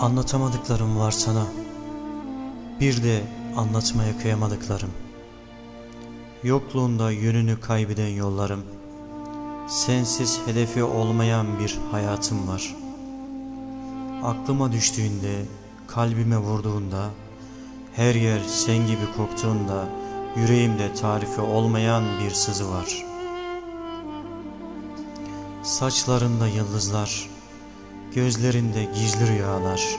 Anlatamadıklarım var sana. Bir de anlatmaya kıyamadıklarım. Yokluğunda yönünü kaybeden yollarım. Sensiz hedefi olmayan bir hayatım var. Aklıma düştüğünde, kalbime vurduğunda, her yer sen gibi koktuğunda, yüreğimde tarifi olmayan bir sızı var. Saçlarında yıldızlar, gözlerinde gizli rüyalar.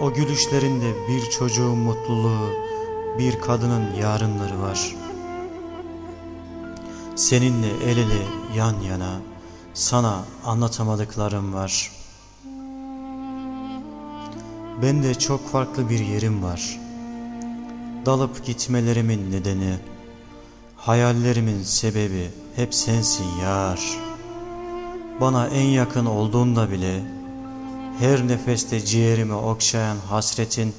O gülüşlerinde bir çocuğun mutluluğu, bir kadının yarınları var. Seninle el ele yan yana, sana anlatamadıklarım var. Bende çok farklı bir yerim var. Dalıp gitmelerimin nedeni, hayallerimin sebebi hep sensin yar. Bana en yakın olduğunda bile, her nefeste ciğerimi okşayan hasretin,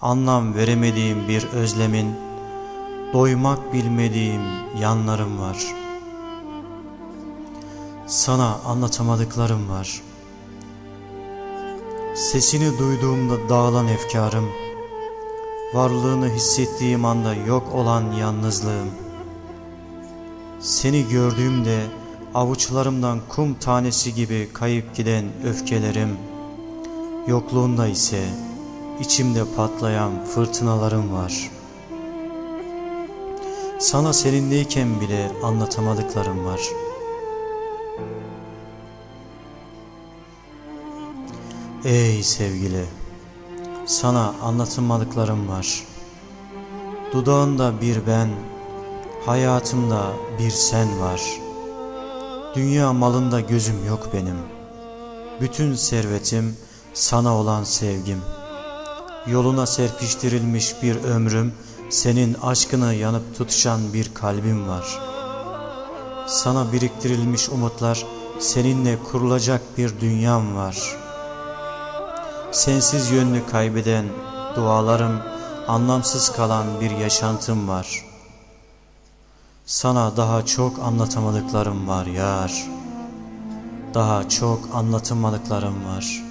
anlam veremediğim bir özlemin, doymak bilmediğim yanlarım var. Sana anlatamadıklarım var. Sesini duyduğumda dağılan efkarım, varlığını hissettiğim anda yok olan yalnızlığım. Seni gördüğümde avuçlarımdan kum tanesi gibi kayıp giden öfkelerim, yokluğunda ise içimde patlayan fırtınalarım var. Sana seninleyken bile anlatamadıklarım var. Ey sevgili, sana anlatamadıklarım var. Dudağında bir ben, hayatımda bir sen var. Dünya malında gözüm yok benim. Bütün servetim sana olan sevgim. Yoluna serpiştirilmiş bir ömrüm, senin aşkını yanıp tutuşan bir kalbim var. Sana biriktirilmiş umutlar, seninle kurulacak bir dünyam var. Sensiz yönünü kaybeden dualarım, anlamsız kalan bir yaşantım var. Sana daha çok anlatamadıklarım var yar. Daha çok anlatamadıklarım var.''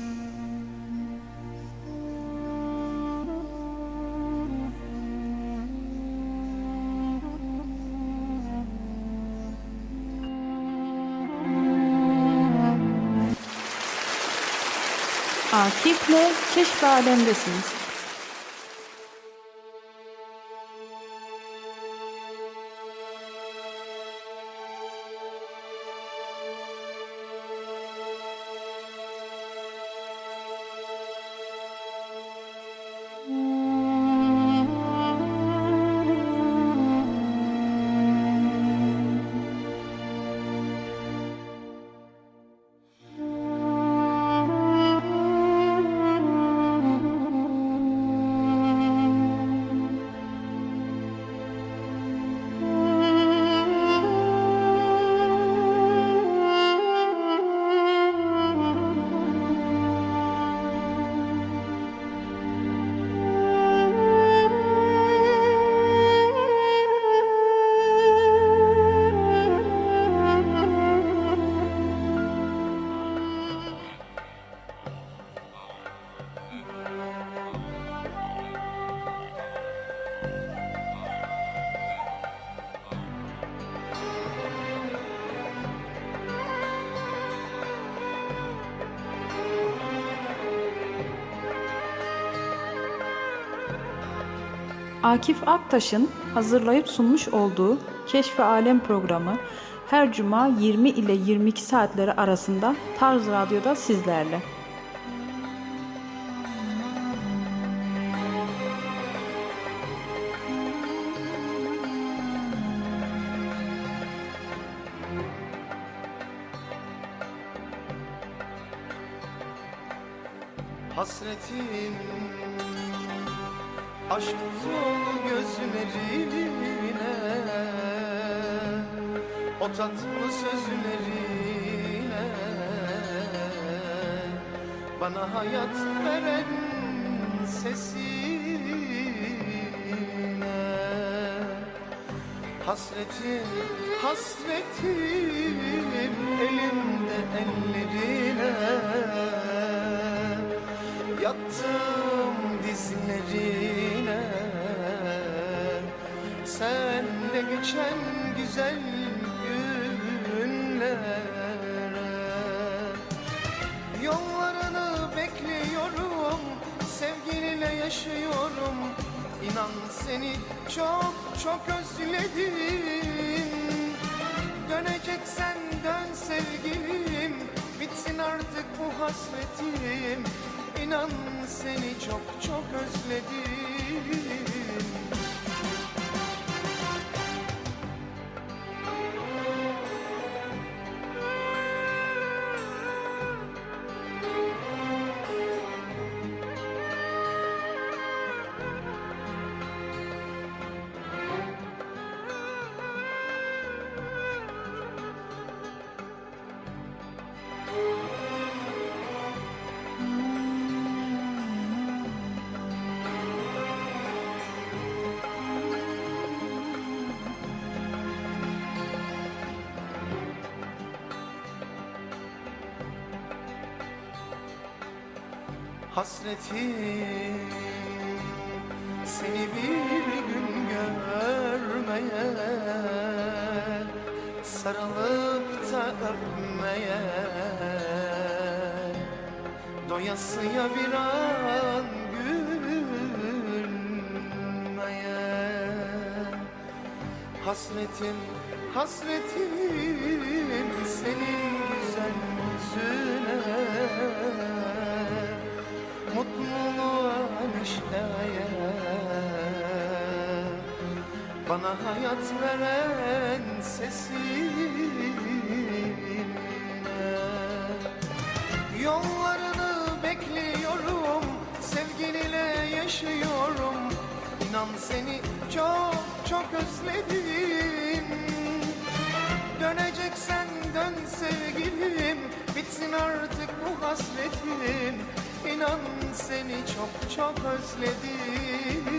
Akif'le Keşf Alem'desiniz. Akif Aktaş'ın hazırlayıp sunmuş olduğu Keşfi Alem programı her cuma 20 ile 22 saatleri arasında Tarz Radyo'da sizlerle. Hasretim Aşk dolu gözlerine O tatlı sözlerine. Bana hayat veren sesine. Hasretim, hasretim elimde ellerine. Yattım dizlerine Senle geçen güzel günlere. Yollarını bekliyorum Sevgilinle yaşıyorum. İnan seni çok çok özledim. Döneceksen dön sevgilim Bitsin artık bu hasretim İnan seni çok çok özledim Hasretim seni bir gün görmeye Sarılıp da öpmeye. Doyasıya bir an gülmeye. Hasretim, hasretim senin güzel yüzüne Bana hayat veren sesine. Yollarını bekliyorum Sevgiliyle yaşıyorum. İnan seni çok çok özledim. Döneceksen dön sevgilim Bitsin artık bu hasretim. İnan seni çok çok özledim